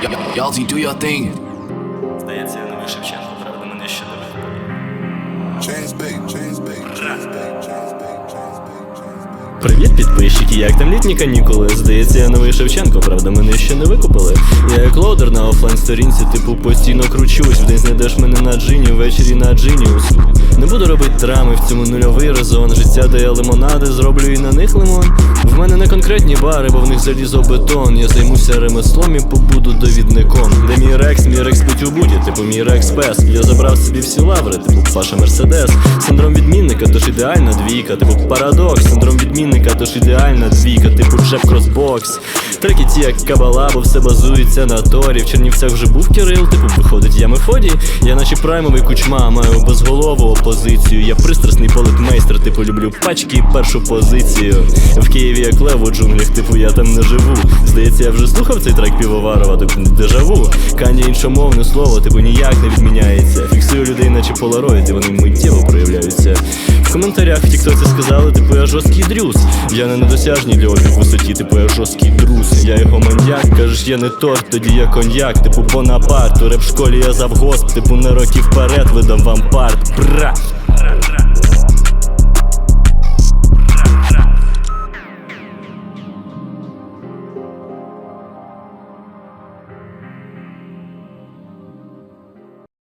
Y'all do your thing. Здається, я новий Шевченко, правда, мене ще не викупили. Chains big, chains big, chains big, chains big, chains big, chains big. Привіт, підписчики, як там літні канікули? Здається, я новий Шевченко, правда, мене ще не викупили. Я як лоудер на офлайн сторінці, типу постійно кручусь. Вдень знайдеш мене на джині, ввечері на джиніус. Не буду робити драми, в цьому нульовий резон. Життя дає лимонади, зроблю і на них лимон. В мене не конкретні бари, бо в них залізобетон. Я займуся ремеслом і побуду довідником. Де мій рекс, мій рекс пить у буді, типу мій рекс пес. Я забрав собі всі лаври, типу Паша Мерседес. Синдром відмінника, тож ідеальна двійка, типу парадокс. Синдром відмінника, тож ідеальна двійка, типу джеб кросбокс. Треки ті, як кабала, бо все базується на торі. В Чернівцях вже був Кирил, типу виходить я Мефодій. Я наче праймовий кучма, маю безголову опозицію. Я пристрасний полетмейстер, типу люблю пачки і першу позицію. В Києві як лев у джунглях, типу я там не живу. Здається, я вже слухав цей трек півоварова, типу дежаву. Кані іншомовне слово, типу ніяк не відміняється. Фіксую людей, наче полароїди, вони миттєво коментарях в тіктоці сказали, типу я жорсткий дрюс. Я не недосяжній для обіг висоті, типу я жорсткий друз. Я його маньяк, кажеш, я не торт, тоді я коньяк, типу Бонапарт. У реп школі я завгосп, типу на роки вперед видам вам парт. Бра!